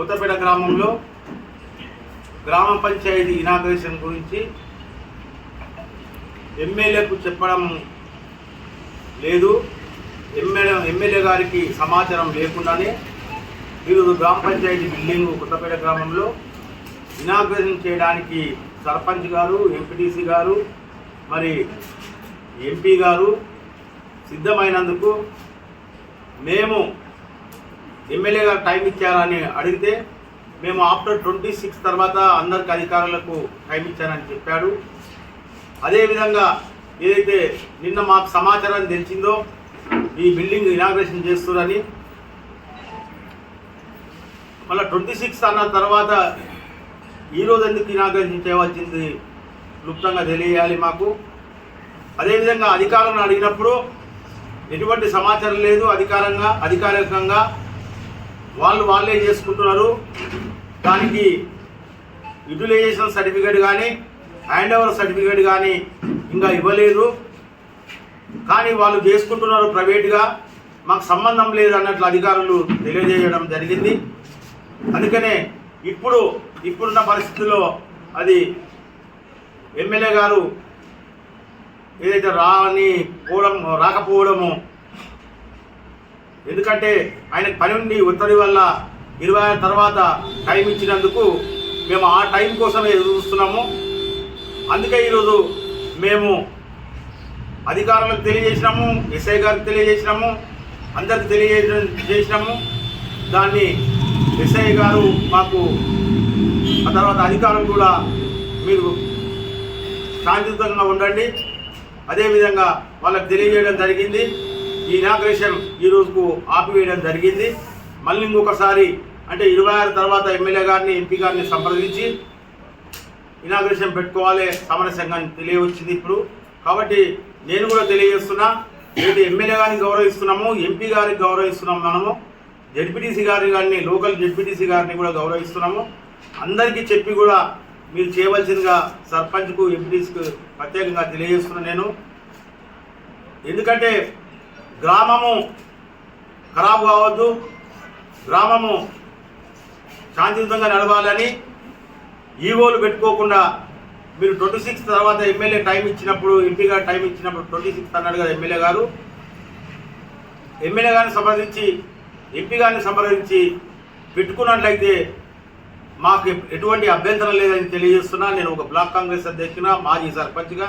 కొత్తపేట గ్రామంలో గ్రామ పంచాయతీ ఇనాగ్రేషన్ గురించి ఎమ్మెల్యేకు చెప్పడం లేదు. ఎమ్మెల్యే ఎమ్మెల్యే గారికి సమాచారం లేకుండానే ఈరోజు గ్రామ పంచాయతీ బిల్డింగ్ కొత్తపేట గ్రామంలో ఇనాగ్రేషన్ చేయడానికి సర్పంచ్ గారు ఎంపీటీసీ గారు మరి ఎంపీ గారు సిద్ధమైనందుకు మేము ఎమ్మెల్యే గారు టైం ఇచ్చారని అడిగితే మేము ఆఫ్టర్ ట్వంటీ సిక్స్ తర్వాత అందరికి అధికారులకు టైం ఇచ్చారని చెప్పాడు. అదేవిధంగా ఏదైతే నిన్న మాకు సమాచారం తెలిసిందో ఈ బిల్డింగ్ ఇనాగ్రేషన్ చేస్తున్నారని మళ్ళీ ట్వంటీ సిక్స్ అన్న తర్వాత ఈరోజు ఎందుకు ఇనాగ్రేషన్ చేయవలసింది క్లుప్తంగా తెలియాలి మాకు. అదేవిధంగా అధికారులను అడిగినప్పుడు ఎటువంటి సమాచారం లేదు అధికారంగా అధికారికంగా వాళ్ళు వాళ్ళే చేసుకుంటున్నారు. దానికి యూటిలైజేషన్ సర్టిఫికేట్ కానీ హ్యాండ్ ఓవర్ సర్టిఫికేట్ కానీ ఇంకా ఇవ్వలేదు. కానీ వాళ్ళు చేసుకుంటున్నారు ప్రైవేట్గా. మాకు సంబంధం లేదు అన్నట్లు అధికారులు తెలియజేయడం జరిగింది. అందుకనే ఇప్పుడు ఇప్పుడున్న పరిస్థితుల్లో అది ఎమ్మెల్యే గారు ఏదైతే రాని పోవడం రాకపోవడము ఎందుకంటే ఆయనకు పని ఉండి ఒత్తిడి వల్ల ఇరవై ఆరు తర్వాత టైం ఇచ్చినందుకు మేము ఆ టైం కోసమే ఎదురు చూస్తున్నాము. అందుకే ఈరోజు మేము అధికారులకు తెలియజేసినాము ఎస్ఐ గారికి తెలియజేసినాము అందరికి తెలియజే చేసినాము. దాన్ని ఎస్ఐ గారు మాకు ఆ తర్వాత అధికారులు కూడా మీరు శాంతియుతంగా ఉండండి. అదేవిధంగా వాళ్ళకి తెలియజేయడం జరిగింది. ఈ ఇనాగ్రేషన్ ఈ రోజుకు ఆపివేయడం జరిగింది. మళ్ళీ ఇంకొకసారి అంటే ఇరవై ఆరు తర్వాత ఎమ్మెల్యే గారిని ఎంపీ గారిని సంప్రదించి ఇనాగ్రేషన్ పెట్టుకోవాలి సామరస్యంగా తెలియవచ్చింది ఇప్పుడు. కాబట్టి నేను కూడా తెలియజేస్తున్నా ఏది ఎమ్మెల్యే గారిని గౌరవిస్తున్నాము ఎంపీ గారికి గౌరవిస్తున్నాము మనము జడ్పీటీసీ గారి గారిని లోకల్ జడ్పీటీసీ గారిని కూడా గౌరవిస్తున్నాము. అందరికీ చెప్పి కూడా మీరు చేయవలసిందిగా సర్పంచ్కు ఎంపీటీసీకి ప్రత్యేకంగా తెలియజేస్తున్నా నేను. ఎందుకంటే గ్రామము ఖరాబు కావద్దు. గ్రామము శాంతియుతంగా నడవాలని ఈవోలు పెట్టుకోకుండా మీరు ట్వంటీ సిక్స్ తర్వాత ఎమ్మెల్యే టైం ఇచ్చినప్పుడు ఎంపీ గారు టైం ఇచ్చినప్పుడు ట్వంటీ సిక్స్ అన్నాడు కదా ఎమ్మెల్యే గారు. ఎమ్మెల్యే గారిని సంప్రదించి ఎంపీ గారిని సంప్రదించి పెట్టుకున్నట్లయితే మాకు ఎటువంటి అభ్యంతరం లేదని తెలియజేస్తున్నా. నేను ఒక బ్లాక్ కాంగ్రెస్ అధ్యక్షున మాజీ సర్పంచ్గా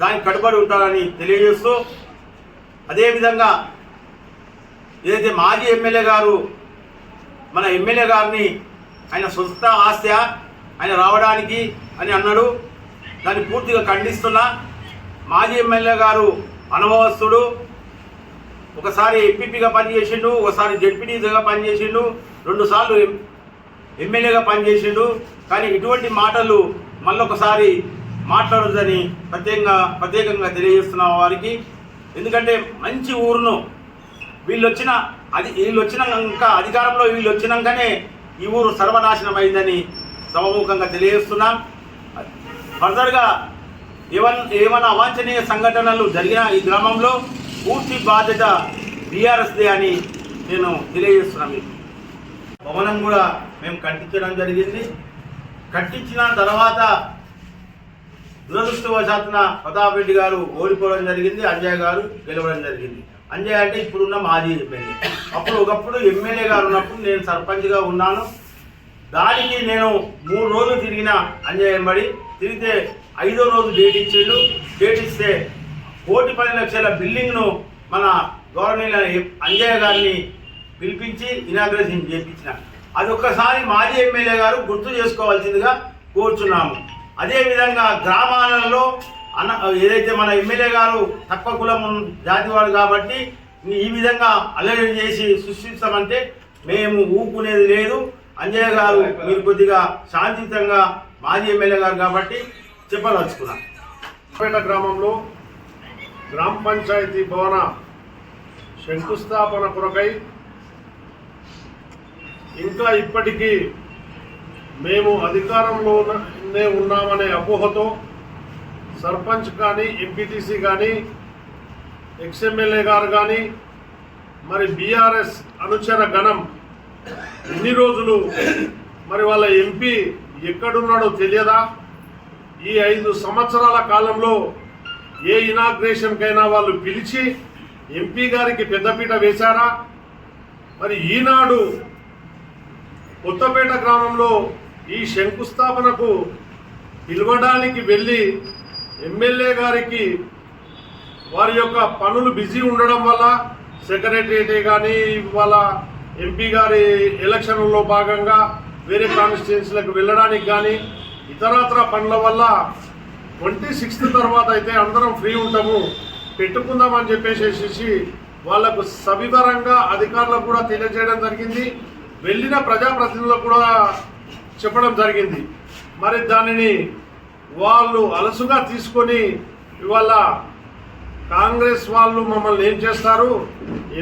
దానికి కట్టుబడి ఉంటారని తెలియజేస్తూ అదేవిధంగా ఏదైతే మాజీ ఎమ్మెల్యే గారు మన ఎమ్మెల్యే గారిని ఆయన సొంత ఆస్తి ఆయన రావడానికి అని అన్నాడు. దాన్ని పూర్తిగా ఖండిస్తున్నా మాజీ ఎమ్మెల్యే గారు అనుభవస్తుడు ఒకసారి ఎంపీపీగా పనిచేసిండు ఒకసారి జడ్పీటీగా పనిచేసిండు రెండుసార్లు ఎమ్మెల్యేగా పనిచేసిండు. కానీ ఇటువంటి మాటలు మళ్ళొకసారి మాట్లాడొద్దని ప్రత్యేకంగా ప్రత్యేకంగా తెలియజేస్తున్న వారికి ఎందుకంటే మంచి ఊరును వీళ్ళు వచ్చిన అది వీళ్ళు వచ్చినాక అధికారంలో వీళ్ళు వచ్చినాకనే ఈ ఊరు సర్వనాశనం అయిందని సమముఖంగా తెలియజేస్తున్నాం. ఫర్దర్గా ఏమన్ ఏమైనా అవాంఛనీయ సంఘటనలు జరిగిన ఈ గ్రామంలో పూర్తి బాధ్యత బీఆర్ఎస్దే అని నేను తెలియజేస్తున్నా మీకు. భవనం కూడా మేము కట్టించడం జరిగింది. కట్టించిన తర్వాత దురదృష్టవశాత్తున ప్రతాప్ రెడ్డి గారు ఓడిపోవడం జరిగింది అంజయ్ గారు గెలవడం జరిగింది. అంజయ్ అంటే ఇప్పుడున్న మాజీ ఎమ్మెల్యే. అప్పుడు ఒకప్పుడు ఎమ్మెల్యే గారు ఉన్నప్పుడు నేను సర్పంచ్గా ఉన్నాను. దానికి నేను మూడు రోజులు తిరిగిన అంజయ్ ఎంబడి తిరిగితే ఐదో రోజు డేట్ ఇచ్చిండు. డేట్ ఇస్తే కోటి పది లక్షల బిల్డింగ్ను మన గవర్నమెంట్ అంజయ్య గారిని పిలిపించి ఇనాగ్రేషన్ చేయించిన అది ఒక్కసారి మాజీ ఎమ్మెల్యే గారు గుర్తు చేసుకోవాల్సిందిగా కోరుచున్నాము. అదేవిధంగా గ్రామాలలో అన్న ఏదైతే మన ఎమ్మెల్యే గారు తక్కువ కులం ఉన్న జాతివాడు కాబట్టి ఈ విధంగా అల్లరి చేసి సృష్టిస్తామంటే మేము ఊపుకునేది లేదు. అంజయ్య గారు మీరు కొద్దిగా శాంతియుతంగా మాజీ ఎమ్మెల్యే గారు కాబట్టి చెప్పదలుచుకున్నా. పేట గ్రామంలో గ్రామ పంచాయతీ భవన శంకుస్థాపన కొరకై ఇంకా ఇప్పటికీ మేము అధికారంలో ఉన్న ముందే ఉన్నామనే అపోహతో సర్పంచ్ కానీ ఎంపీటీసీ కానీ ఎక్స్ఎమ్మెల్యే గారు కానీ మరి బీఆర్ఎస్ అనుచర గణం ఎన్ని రోజులు మరి వాళ్ళ ఎంపీ ఎక్కడున్నాడో తెలియదా? ఈ ఐదు సంవత్సరాల కాలంలో ఏ ఇనాగ్రేషన్కైనా వాళ్ళు పిలిచి ఎంపీ గారికి పెద్దపీట వేశారా? మరి ఈనాడు కొత్తపేట గ్రామంలో ఈ శంకుస్థాపనకు పిలవడానికి వెళ్ళి ఎమ్మెల్యే గారికి వారి యొక్క పనులు బిజీ ఉండడం వల్ల సెక్రటరియట్ కానీ వాళ్ళ ఎంపీ గారి ఎలక్షన్లో భాగంగా వేరే కాన్స్టిట్యున్సీలకు వెళ్ళడానికి కానీ ఇతరత్ర పనుల వల్ల ట్వంటీ సిక్స్త్ తర్వాత అయితే అందరం ఫ్రీ ఉంటాము పెట్టుకుందామని చెప్పేసేసి వాళ్ళకు సవివరంగా అధికారులకు కూడా తెలియజేయడం జరిగింది వెళ్ళిన ప్రజాప్రతినిధులకు కూడా చెప్పడం జరిగింది. మరి దానిని వాళ్ళు అలసుగా తీసుకొని ఇవాళ కాంగ్రెస్ వాళ్ళు మమ్మల్ని ఏం చేస్తారు?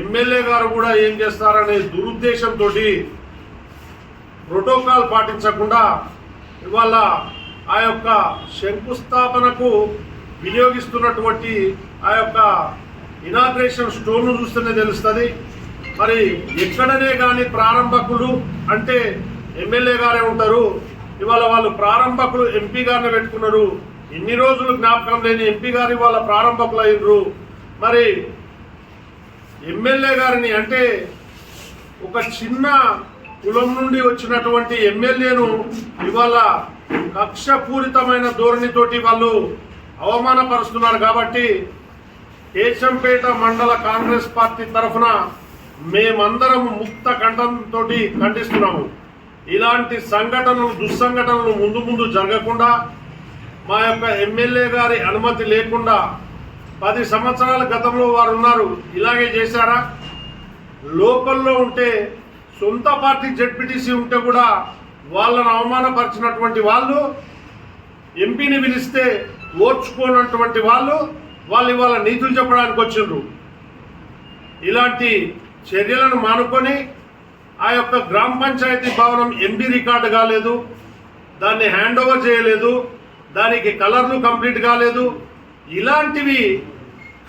ఎమ్మెల్యే గారు కూడా ఏం చేస్తారనే దురుద్దేశంతో ప్రోటోకాల్ పాటించకుండా ఇవాళ ఆ యొక్క శంకుస్థాపనకు వినియోగిస్తున్నటువంటి ఆ యొక్క ఇనాగ్రేషన్ స్టోన్ను చూస్తేనే తెలుస్తుంది. మరి ఎక్కడనే కానీ ప్రారంభకులు అంటే ఎమ్మెల్యే గారే ఉంటారు. ఇవాళ వాళ్ళు ప్రారంభకులు ఎంపీ గారిని పెట్టుకున్నారు. ఇన్ని రోజులు జ్ఞాపకం లేని ఎంపీ గారు ఇవాళ ప్రారంభకులు అయినరు మరి ఎమ్మెల్యే గారిని అంటే ఒక చిన్న కులం నుండి వచ్చినటువంటి ఎమ్మెల్యేను ఇవాళ కక్షపూరితమైన ధోరణితోటి వాళ్ళు అవమానపరుస్తున్నారు కాబట్టి కేశంపేట మండల కాంగ్రెస్ పార్టీ తరఫున మేమందరం ముక్త కంఠంతో ఖండిస్తున్నాము. ఇలాంటి సంఘటనలు దుస్సంఘటనలు ముందు ముందు జరగకుండా మా యొక్క ఎమ్మెల్యే గారి అనుమతి లేకుండా పది సంవత్సరాల గతంలో వారు ఉన్నారు. ఇలాగే చేశారా? లోకల్లో ఉంటే సొంత పార్టీ జడ్పీటీసీ ఉంటే కూడా వాళ్ళను అవమానపరిచినటువంటి వాళ్ళు ఎంపీని పిలిస్తే ఓర్చుకోనటువంటి వాళ్ళు వాళ్ళు ఇవాళ నీతులు చెప్పడానికి వచ్చిండ్రు. ఇలాంటి చర్యలను మానుకొని ఆ యొక్క గ్రామ పంచాయతీ భవనం ఎంబీ రికార్డు కాలేదు దాన్ని హ్యాండ్ ఓవర్ చేయలేదు దానికి కలర్లు కంప్లీట్ కాలేదు. ఇలాంటివి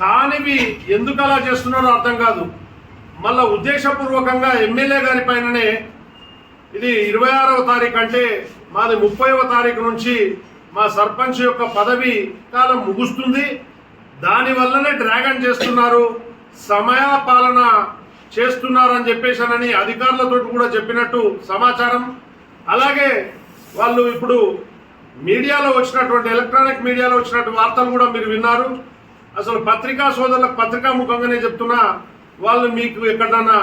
కానివి ఎందుకు అలా చేస్తున్నారో అర్థం కాదు. మళ్ళా ఉద్దేశపూర్వకంగా ఎమ్మెల్యే గారి పైననే ఇది ఇరవై ఆరవ తారీఖు అంటే మాది ముప్పైవ తారీఖు నుంచి మా సర్పంచ్ యొక్క పదవి కాలం ముగుస్తుంది. దానివల్లనే డ్రాగన్ చేస్తున్నారు. సమయ పాలన చేస్తున్నారని చెప్పేసానని అధికారులతో కూడా చెప్పినట్టు సమాచారం. అలాగే వాళ్ళు ఇప్పుడు మీడియాలో వచ్చినటువంటి ఎలక్ట్రానిక్ మీడియాలో వచ్చినటువంటి వార్తలు కూడా మీరు విన్నారు. అసలు పత్రికా సోదరులకు పత్రికా ముఖంగానే చెప్తున్నా వాళ్ళు మీకు ఎక్కడన్నా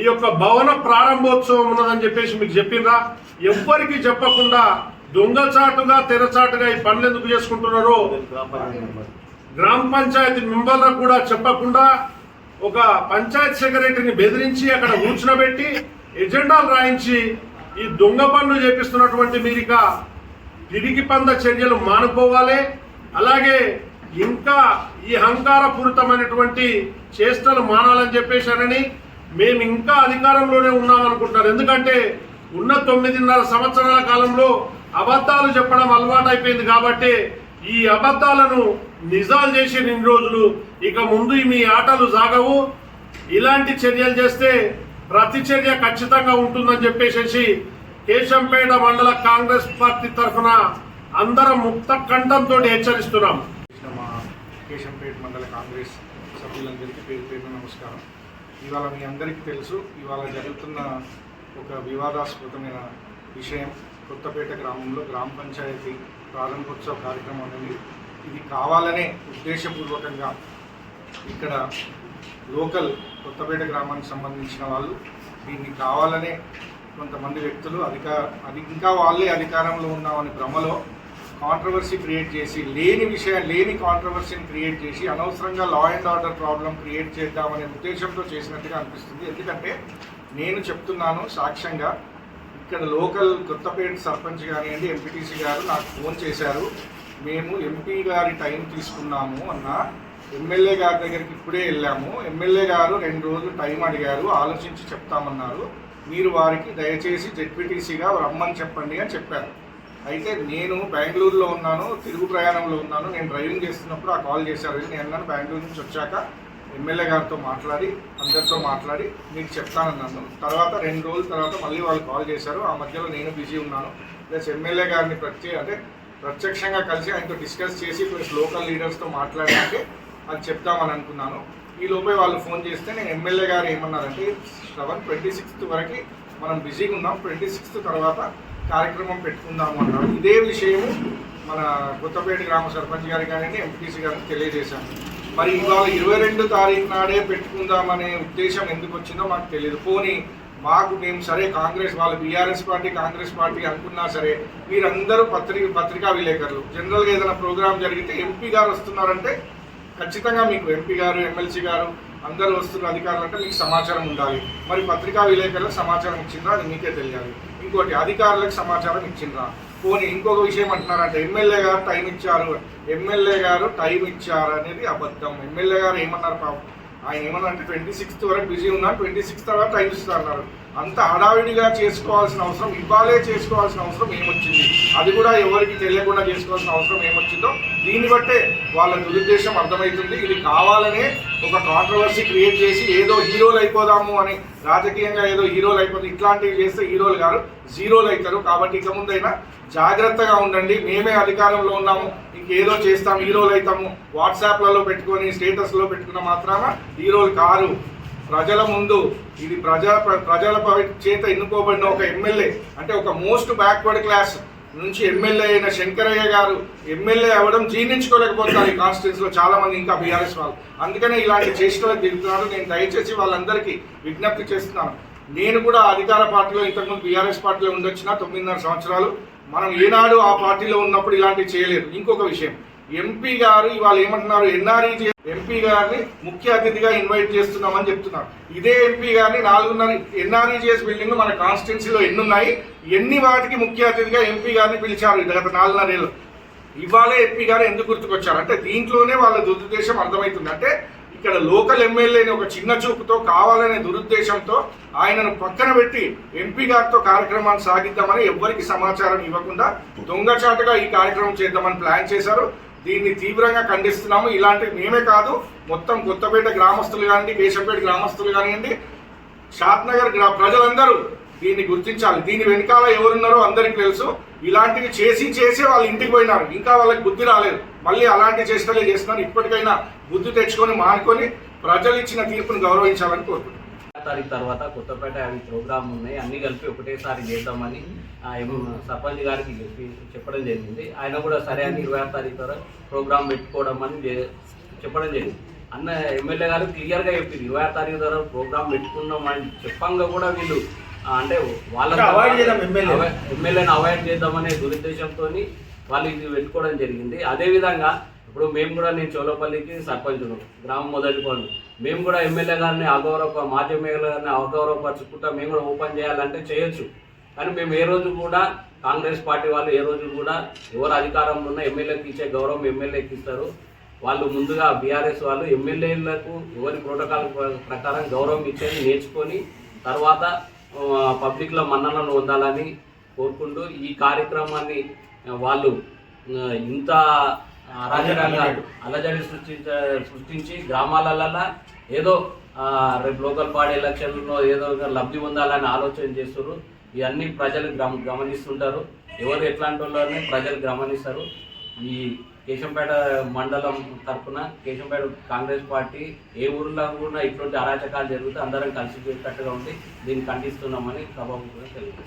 ఈ యొక్క భవన ప్రారంభోత్సవం ఉన్నదని చెప్పేసి మీకు చెప్పిండ్రా ఎవ్వరికి చెప్పకుండా దొంగచాటుగా తెరచాటుగా ఈ పనులు ఎందుకు చేసుకుంటున్నారో గ్రామ పంచాయతీ మెంబర్లకు కూడా చెప్పకుండా ఒక పంచాయత్ సెక్రటరీని బెదిరించి అక్కడ కూర్చునబెట్టి ఎజెండాలు రాయించి ఈ దొంగ పనులు చేపిస్తున్నటువంటి మీరిక తిరిగి పంద చర్యలు మానుకోవాలి. అలాగే ఇంకా ఈ అహంకారపూరితమైనటువంటి చేష్టలు మానాలని చెప్పేశానని మేము ఇంకా అధికారంలోనే ఉన్నామనుకుంటున్నారు. ఎందుకంటే ఉన్న తొమ్మిదిన్నర సంవత్సరాల కాలంలో అబద్ధాలు చెప్పడం అలవాటు అయిపోయింది కాబట్టి ఈ అబద్ధాలను నిజాలు చేసి ఇన్ని రోజులు ఇక ముందు మీ ఆటలు సాగవు. ఇలాంటి చర్యలు చేస్తే ప్రతి చర్య ఖచ్చితంగా ఉంటుందని చెప్పేసి కేశంపేట మండల కాంగ్రెస్ పార్టీ తరఫున అందరం ముక్త కంఠంతో హెచ్చరిస్తున్నాం. కేశంపేట మండల కాంగ్రెస్ సభ్యులందరికీ పేరు పేరు నమస్కారం. ఇవాళ మీ అందరికీ తెలుసు ఇవాళ జరుగుతున్న ఒక వివాదాస్పదమైన విషయం. కొత్తపేట గ్రామంలో గ్రామ పంచాయతీ ప్రారంభోత్సవ కార్యక్రమం అనేది ఇది కావాలనే ఉద్దేశపూర్వకంగా ఇక్కడ లోకల్ కొత్తపేట గ్రామానికి సంబంధించిన వాళ్ళు దీన్ని కావాలనే కొంతమంది వ్యక్తులు అధికార అది ఇంకా వాళ్ళే అధికారంలో ఉన్నామని భ్రమలో కాంట్రవర్సీ క్రియేట్ చేసి లేని విషయం లేని కాంట్రవర్సీని క్రియేట్ చేసి అనవసరంగా law and order problem create చేద్దామనే ఉద్దేశంతో చేసినట్టుగా అనిపిస్తుంది. ఎందుకంటే నేను చెప్తున్నాను సాక్ష్యంగా ఇక్కడ లోకల్ కొత్తపేట సర్పంచ్ కానివ్వండి ఎంపీటీసీ గారు నాకు ఫోన్ చేశారు. మేము ఎంపీ గారి టైం తీసుకున్నాము అన్న. ఎమ్మెల్యే గారి దగ్గరికి ఇప్పుడే వెళ్ళాము. ఎమ్మెల్యే గారు రెండు రోజులు టైం అడిగారు. ఆలోచించి చెప్తామన్నారు. మీరు వారికి దయచేసి జెడ్పీటీసీగా రమ్మని చెప్పండి అని చెప్పారు. అయితే నేను బెంగళూరులో ఉన్నాను తిరుగు ప్రయాణంలో ఉన్నాను. నేను డ్రైవింగ్ చేస్తున్నప్పుడు ఆ కాల్ చేశారు. నేను అన్నాను బెంగళూరు నుంచి వచ్చాక ఎమ్మెల్యే గారితో మాట్లాడి అందరితో మాట్లాడి మీకు చెప్తానన్నాను తర్వాత రెండు రోజుల తర్వాత మళ్ళీ వాళ్ళు కాల్ చేశారు. ఆ మధ్యలో నేను బిజీ ఉన్నాను. ప్లస్ ఎమ్మెల్యే గారిని ప్రత్యేక అంటే ప్రత్యక్షంగా కలిసి ఆయనతో డిస్కస్ చేసి ప్లస్ లోకల్ లీడర్స్తో మాట్లాడాలంటే అది చెప్తామని అనుకున్నాను. ఈ లోపే వాళ్ళు ఫోన్ చేస్తే నేను ఎమ్మెల్యే గారు ఏమన్నారంటే సెవెన్ ట్వంటీ సిక్స్త్ వరకు మనం బిజీగా ఉన్నాం. ట్వంటీ సిక్స్త్ తర్వాత కార్యక్రమం పెట్టుకుందాము అన్నారు. ఇదే విషయము మన కొత్తపేట గ్రామ సర్పంచ్ గారికి కానీ ఎంపీసీ గారికి తెలియజేశాను. మరి ఇవాళ ఇరవై రెండు తారీఖు నాడే పెట్టుకుందామనే ఉద్దేశం ఎందుకు వచ్చిందో మాకు తెలియదు పోనీ మాకు మేము సరే కాంగ్రెస్ వాళ్ళు బీఆర్ఎస్ పార్టీ కాంగ్రెస్ పార్టీ అనుకున్నా సరే మీరందరూ పత్రిక పత్రికా విలేకరులు. జనరల్గా ఏదైనా ప్రోగ్రాం జరిగితే ఎంపీ గారు వస్తున్నారంటే ఖచ్చితంగా మీకు ఎంపీ గారు ఎమ్మెల్సీ గారు అందరూ వస్తున్న అధికారులు అంటే మీకు సమాచారం ఉండాలి. మరి పత్రికా విలేకరులకు సమాచారం ఇచ్చిందా అది మీకే తెలియాలి. ఇంకోటి అధికారులకు సమాచారం ఇచ్చిందా పోనీ ఇంకొక విషయం అంటున్నారంటే ఎమ్మెల్యే గారు టైం ఇచ్చారు ఎమ్మెల్యే గారు టైం ఇచ్చారు అనేది అబద్ధం. ఎమ్మెల్యే గారు ఏమన్నారు పాపం? ఆయన ఏమన్నా అంటే ట్వంటీ సిక్స్త్ వరకు బిజీ ఉన్నారు ట్వంటీ సిక్స్త్ తర్వాత టైం ఇస్తారు అంత హడావిడిగా చేసుకోవాల్సిన అవసరం ఇవ్వాలే చేసుకోవాల్సిన అవసరం ఏమొచ్చింది? అది కూడా ఎవరికి తెలియకుండా చేసుకోవాల్సిన అవసరం ఏమొచ్చిందో దీన్ని బట్టే వాళ్ళ దురుద్దేశం అర్థమవుతుంది. ఇది కావాలనే ఒక కాంట్రవర్సీ క్రియేట్ చేసి ఏదో హీరోలు అయిపోదాము అని రాజకీయంగా ఏదో హీరోలు అయిపోతే ఇట్లాంటివి చేస్తే హీరోలు గారు జీరోలు అవుతారు. కాబట్టి ఇక ముందైనా జాగ్రత్తగా ఉండండి. మేమే అధికారంలో ఉన్నాము. ఇంకేదో చేస్తాం హీరోలు అవుతాము వాట్సాప్లలో పెట్టుకొని స్టేటస్లో పెట్టుకున్న మాత్రాన హీరోలు కారు ప్రజల ముందు ఇది ప్రజా ప్ర- ప్రజల చేత ఎన్నుకోబడిన ఒక ఎమ్మెల్యే అంటే ఒక మోస్ట్ బ్యాక్వర్డ్ క్లాస్ నుంచి ఎమ్మెల్యే అయిన శంకరయ్య గారు ఎమ్మెల్యే అవ్వడం జీర్ణించుకోలేకపోతున్నారు ఈ కాన్స్టిట్యూన్స్లో చాలామంది చాలా మంది ఇంకా బీఆర్ఎస్ వాళ్ళు. అందుకనే ఇలాంటి చేష్టలకు దిగుతున్నారు. నేను దయచేసి వాళ్ళందరికీ విజ్ఞప్తి చేస్తున్నాను. నేను కూడా అధికార పార్టీలో ఇంతకుముందు బీఆర్ఎస్ పార్టీలో ఉండొచ్చిన తొమ్మిదిన్నర సంవత్సరాలు. మనం ఏనాడు ఆ పార్టీలో ఉన్నప్పుడు ఇలాంటివి చేయలేదు. ఇంకొక విషయం. ఎంపీ గారు ఇవాళ ఏమంటున్నారు? ఎన్ఆర్ఈ ఎంపీ గారిని ముఖ్య అతిథిగా ఇన్వైట్ చేస్తున్నామని చెప్తున్నారు. ఇదే ఎంపీ గారిని నాలుగున్నర ఎన్ఆర్ఈజిఎస్ బిల్డింగ్ మన కాన్స్టిట్యున్సీలో ఎన్ని ఉన్నాయి ఎన్ని వాటికి ముఖ్య అతిథిగా ఎంపీ గారిని పిలిచారు? ఇది గత నాలుగున్నరేళ్ళు ఇవాళే ఎంపీ గారు ఎందుకు గుర్తుకొచ్చారు? అంటే దీంట్లోనే వాళ్ళ దురుద్దేశం అర్థమవుతుంది. అంటే ఇక్కడ లోకల్ ఎమ్మెల్యేని ఒక చిన్న చూపుతో కావాలనే దురుద్దేశంతో ఆయనను పక్కన పెట్టి ఎంపీ గారితో కార్యక్రమాన్ని సాగిద్దామని ఎవ్వరికి సమాచారం ఇవ్వకుండా దొంగచాటుగా ఈ కార్యక్రమం చేద్దామని ప్లాన్ చేశారు. దీన్ని తీవ్రంగా ఖండిస్తున్నాము. ఇలాంటివి మేమే కాదు మొత్తం కొత్తపేట గ్రామస్తులు కానివ్వండి కేశంపేట గ్రామస్తులు కానివ్వండి షాద్నగర్ గ్రా ప్రజలందరూ దీన్ని గుర్తించాలి. దీని వెనకాల ఎవరున్నారో అందరికీ తెలుసు. ఇలాంటివి చేసి చేసి వాళ్ళు ఇంటికి పోయినారు. ఇంకా వాళ్ళకి బుద్ధి రాలేదు. మళ్ళీ అలాంటి చేష్టలే చేస్తున్నారు ఇప్పటికైనా బుద్ధి తెచ్చుకొని మానుకొని ప్రజలు ఇచ్చిన తీర్పును గౌరవించాలని కోరుకుంటున్నాను. తారీఖు తర్వాత కొత్తపేట అవి ప్రోగ్రామ్ ఉన్నాయి. అన్ని కలిపి ఒకటేసారి చేద్దామని సర్పంచ్ గారికి చెప్పి చెప్పడం జరిగింది. ఆయన కూడా సరే అని ఇరవై ఆరు తారీఖు తర్వాత ప్రోగ్రామ్ పెట్టుకోవడం అని చెప్పడం జరిగింది. అన్న ఎమ్మెల్యే గారు క్లియర్గా చెప్పింది ఇరవై ఆరు తారీఖు ద్వారా ప్రోగ్రామ్ పెట్టుకున్నాం అని చెప్పంగా కూడా వీళ్ళు అంటే వాళ్ళ అంటే avoid చేద్దాం ఎమ్మెల్యే. ఎమ్మెల్యేని అవాయిడ్ చేద్దామనే దురుద్దేశంతో వాళ్ళు ఇది పెట్టుకోవడం జరిగింది. అదేవిధంగా ఇప్పుడు మేము కూడా నేను చోలపల్లికి సర్పంచును గ్రామం మొదటి పనులు మేము కూడా ఎమ్మెల్యే గారిని అగౌరవ మాజీ ఎమ్మెల్యే గారిని అగౌరవపరచుకుంటా మేము కూడా ఓపెన్ చేయాలంటే చేయొచ్చు. కానీ మేము ఏ రోజు కూడా కాంగ్రెస్ పార్టీ వాళ్ళు ఏ రోజు కూడా ఎవరు అధికారంలో ఉన్న ఎమ్మెల్యేకి ఇచ్చే గౌరవం ఎమ్మెల్యేకి ఇస్తారు. వాళ్ళు ముందుగా బీఆర్ఎస్ వాళ్ళు ఎమ్మెల్యేలకు ఎవరి ప్రోటోకాల్ ప్రకారం గౌరవం ఇచ్చేది నేర్చుకొని తర్వాత పబ్లిక్లో మన్ననలు పొందాలని కోరుకుంటూ ఈ కార్యక్రమాన్ని వాళ్ళు ఇంత అరాజకంగా అలజడి సృష్టించ సృష్టించి గ్రామాలలో ఏదో రేపు లోకల్ పార్టీ ఎలక్షన్లో ఏదో ఒక లబ్ధి పొందాలని ఆలోచన చేస్తారు ఇవన్నీ ప్రజలు గమ గమనిస్తుంటారు. ఎవరు ఎట్లాంటి వాళ్ళని ప్రజలు గమనిస్తారు. ఈ కేశంపేట మండలం తరఫున కేశంపేట కాంగ్రెస్ పార్టీ ఏ ఊర్లో కూడా ఇటువంటి అరాచకాలు జరుగుతూ అందరం కలిసిపోయేటట్టుగా ఉండి దీన్ని ఖండిస్తున్నామని సభకు కూడా తెలియదు